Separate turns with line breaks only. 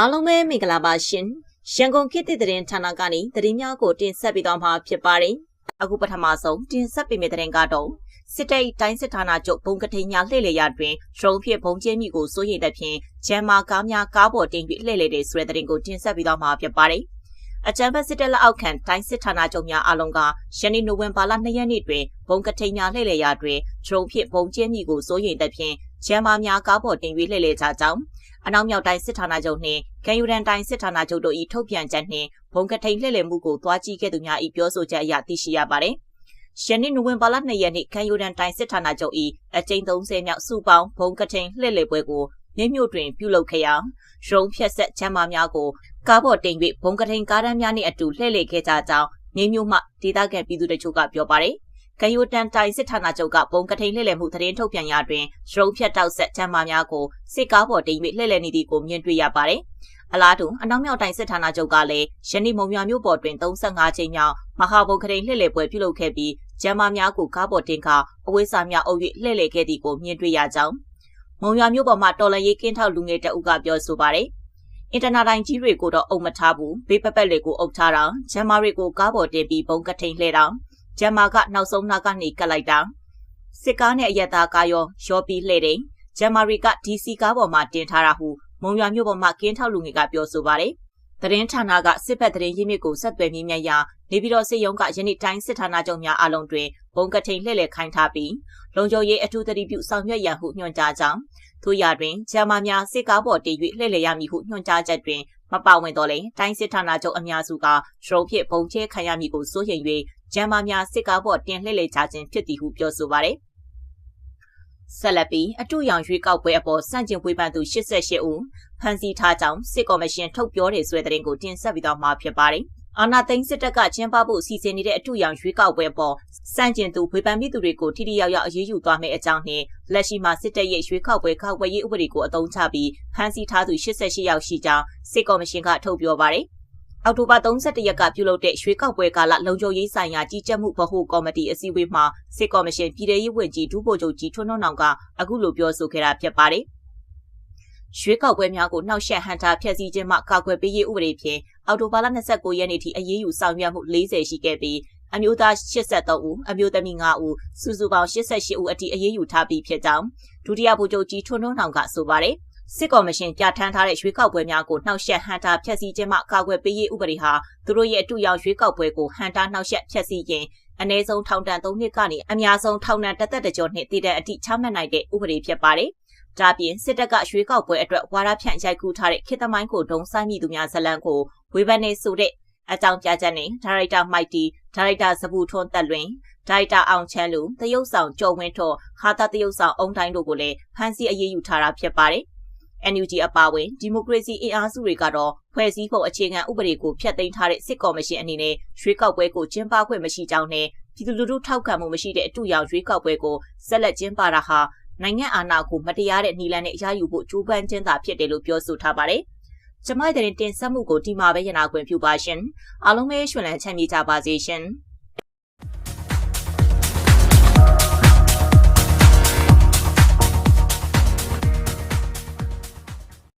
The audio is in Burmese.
အားလုံးပဲမင်္ဂလာပါရှင်ရန်ကုန်ခေတ်သစ်သတင်းဌာနကနေသတင်းများကိုတင်ဆက်ပေးသွားမှာဖြစ်ပါတယ်အခုပထမဆုံးတင်ဆက်ပေးမယ့်သတင်းကတော့စစ်တပ်တိုင်းစစ်ဌာနချုပ်ဘုံကထိန်ညာလှည့်လေရတွင်ရုံဖြစ်ဘုံကျဲမိကိုစိုးရိမ်တဲ့ဖြင့်ဂျမ်မာကားများကားပေါ်တင်ပြီးလှည့်လေတဲ့ဆိုတဲ့သတင်းကိုတင်ဆက်ပေးသွားမှာဖြစ်ပါတယ်အကြံဖက်စစ်တပ်လက်အောက်ခံတိုင်းစစ်ဌာနချုပ်များအလုံးကယနေ့နိုဝင်ဘာလ2ရက်နေ့တွင်ဘုံကထိန်ညာလှည့်လေရတွင်ရုံဖြစ်ဘုံကျဲမိကိုစိုးရိမ်တဲ့ဖြင့်ဂျမ်မာများကားပေါ်တင်ပြီးလှည့်လေကြကြောင်း အနောက်မြောက်တိုင်းစစ်ဌာနချုပ်နှင့်ကံယူရန်တိုင်းစစ်ဌာနချုပ်တို့၏ထုတ်ပြန်ချက်နှင့်ဘုံကထိန်လှည့်လည်မှုကိုတွားကြည့်ခဲ့သူများ၏ပြောဆိုချက်အရသိရှိရပါသည်။ယနေ့နိုဝင်ဘာလ2ရက်နေ့ကံယူရန်တိုင်းစစ်ဌာနချုပ်၏အကြိမ်30မြောက်စုပေါင်းဘုံကထိန်လှည့်လည်ပွဲကိုမြင့်မြို့တွင်ပြုလုပ်ခဲ့ရာရုံဖြက်ဆက်ချမ်းမာများကိုကားပေါ်တင်၍ဘုံကထိန်ကားတန်းများနှင့်အတူလှည့်လည်ခဲ့ကြကြောင်းမြင်းမြို့မှဒေသခံပြည်သူတို့ကပြောပါရယ် ကယိုတန်တိုင်စစ်ဌာနချုပ်ကပုံကထိန်လှည့်လည်မှုသတင်းထုတ်ပြန်ရာတွင်ရုံဖြတ်တောက်ဆက်ချမ်းမာများကိုစစ်ကားပေါ်တင်၍လှည့်လည်နေသည်ကိုမြင်တွေ့ရပါတယ်။အလားတူအနောက်မြောက်တိုင်းစစ်ဌာနချုပ်ကလည်းယနေ့မုံမြမြို့ပေါ်တွင်35ချိန်မြောက်မဟာဘုံကထိန်လှည့်လည်ပွဲပြုလုပ်ခဲ့ပြီးဂျမ်းမာများကိုကားပေါ်တင်ကအဝေးစာများအုပ်၍လှည့်လည်ခဲ့သည်ကိုမြင်တွေ့ရကြောင်းမုံမြမြို့ပေါ်မှာတော်လရေးကင်းထောက်လူငယ်တအုပ်ကပြောဆိုပါတယ်။အင်တာနက်တိုင်းကြီးတွေကိုတော့အုံမထားဘူးဘေးပပက်တွေကိုအုပ်ထားတာဂျမ်မာတွေကိုကားပေါ်တင်ပြီးဘုံကထိန်လှည့်တာ ဂျမ်မာကနောက်ဆုံးနာကနေကတ်လိုက်တာစစ်ကားနဲ့အရက်သားကားရောရောပြီးလှည့်တယ်ဂျမ်မာရီက DC ကားပေါ်မှာတင်ထားတာဟုမုံရွာမြို့ပေါ်မှာကင်းထောက်လူငယ်ကပြောဆိုပါတယ်သတင်းဌာနကစစ်ဘက်သတင်းရင်းမြစ်ကိုဆက်သွယ်မြင်းမြရာနေပြည်တော်စစ်ရုံးကယနေ့တိုင်းစစ်ဌာနချုပ်များအလုံးတွင်ဘုံကထိန်လှည့်လည်ခိုင်းထားပြီးလုံခြုံရေးအထူးသတိပြုဆောင်ရွက်ရန်ဟုညွှန်ကြားကြောင်းထို့ရာတွင်ဂျမာများစစ်ကားပေါ်တည်၍လှည့်လည်ရမည်ဟုညွှန်ကြားချက်တွင်မပါဝင်တော့လဲတိုင်းစစ်ဌာနချုပ်အများစုကရုံဖြစ်ဘုံချဲခံရမည်ကိုစိုးရိမ်၍ ဂျမ်မာများစစ်ကားပေါ်တင်လှည့်လည်ကြခြင်းဖြစ်သည်ဟုပြောဆိုပါရယ်ဆက်လက်ပြီးအတူရောင်ရွေးကောက်ပွဲအပေါ်စန့်ကျင်ဝေဖန်သူ88ဦးဖမ်းဆီးထားကြောင်းစစ်ကော်မရှင်ထုတ်ပြောတဲ့ဆွဲတဲ့ရင်ကိုတင်ဆက်ပြီးတော့မှာဖြစ်ပါတယ်။အာနာသိန်းစစ်တပ်ကကျင်းပဖို့စီစဉ်နေတဲ့အတူရောင်ရွေးကောက်ပွဲပေါ်စန့်ကျင်သူဝေဖန်မိသူတွေကိုထိထိရောက်ရောက်အရေးယူသွားမယ့်အကြောင်းနဲ့လက်ရှိမှာစစ်တပ်ရဲ့ရွေးကောက်ပွဲခောက်ွယ်ရေးဥပဒေကိုအသုံးချပြီးဖမ်းဆီးထားသူ88ယောက်ရှိကြောင်းစစ်ကော်မရှင်ကထုတ်ပြောပါတယ်။ အောက်တိုဘာ31ရက်ကပြုလုပ်တဲ့ရွှေကောက်ပွဲကာလလုံခြုံရေးဆိုင်ရာကြီးကြပ်မှုဗဟိုကော်မတီအစည်းအဝေးမှာစစ်ကော်မရှင်ပြည်ထရေးဝန်ကြီးဒုဗိုလ်ချုပ်ကြီးထွန်းထွန်းအောင်ကအခုလိုပြောဆိုခဲ့တာဖြစ်ပါတယ်။ရွှေကောက်ပွဲများကိုနှောက်ယှက်ဟန်တာဖျက်ဆီးခြင်းမှကာကွယ်ပေးရေးဥပဒေဖြင့်အောက်တိုဘာလ29ရက်နေ့ထိအရေးယူဆောင်ရွက်မှု40ရှိခဲ့ပြီးအမျိုးသား83ဦးအမျိုးသမီး5ဦးစုစုပေါင်း88ဦးအထိအရေးယူထားပြီးဖြစ်ကြောင်းဒုတိယဗိုလ်ချုပ်ကြီးထွန်းထွန်းအောင်ကဆိုပါတယ်။ စစ်ကော်မရှင်ပြဋ္ဌာန်းထားတဲ့ရွေးကောက်ပွဲများကိုနှောက်ယှက်ဟန်တာဖျက်ဆီးခြင်းမှကာကွယ်ပေးရေးဥပဒေဟာသူတို့ရဲ့အတူရောက်ရွေးကောက်ပွဲကိုဟန်တာနှောက်ယှက်ဖျက်ဆီးရင်အ ਨੇ ဆုံးထောင်ဒဏ်၃နှစ်ကနေအများဆုံးထောင်ဒဏ်တစ်သက်တကြောနှစ်တည်တဲ့အထိချမှတ်နိုင်တဲ့ဥပဒေဖြစ်ပါတယ်။ဒါပြင်စစ်တပ်ကရွေးကောက်ပွဲအတွက်ဝါဒဖြန့်ရိုက်ကူးထားတဲ့ခေတ်သမိုင်းကိုဒုံဆိုင်မိသူများဇလံကိုဝေဖန်နေဆိုတဲ့အကြောင်းပြချက်နဲ့ဒါရိုက်တာမိုက်တီဒါရိုက်တာစပူထွန်းတက်လွင်ဒါရိုက်တာအောင်ချမ်းလူတရုတ်ဆောင်ကျော်ဝင်းထော်ဟာတာတရုတ်ဆောင်အုံတိုင်းတို့ကိုလည်းဖမ်းဆီးအရေးယူထားတာဖြစ်ပါတယ်။ NUG အပါအဝင်ဒီမိုကရေစီအင်အားစုတွေကတော့ဖွဲ့စည်းပုံအခြေခံဥပဒေကိုဖျက်သိမ်းထားတဲ့စစ်ကော်မရှင်အနေနဲ့ရွေးကောက်ပွဲကိုကျင်းပခွင့်မရှိကြောင်းနဲ့ပြည်သူလူထုထောက်ခံမှုမရှိတဲ့အတူရောင်ရွေးကောက်ပွဲကိုဆက်လက်ကျင်းပတာဟာနိုင်ငံအာဏာကိုမတရားတဲ့နီလန်နဲ့အရယူဖို့ကြိုးပမ်းခြင်းသာဖြစ်တယ်လို့ပြောဆိုထားပါတယ်။ကျမတို့တင်ဆက်မှုကိုဒီမှာပဲရနာခွင့်ပြုပါရှင်။အားလုံးပဲရှင်လန်းချမ်းမြေ့ကြပါစေရှင်။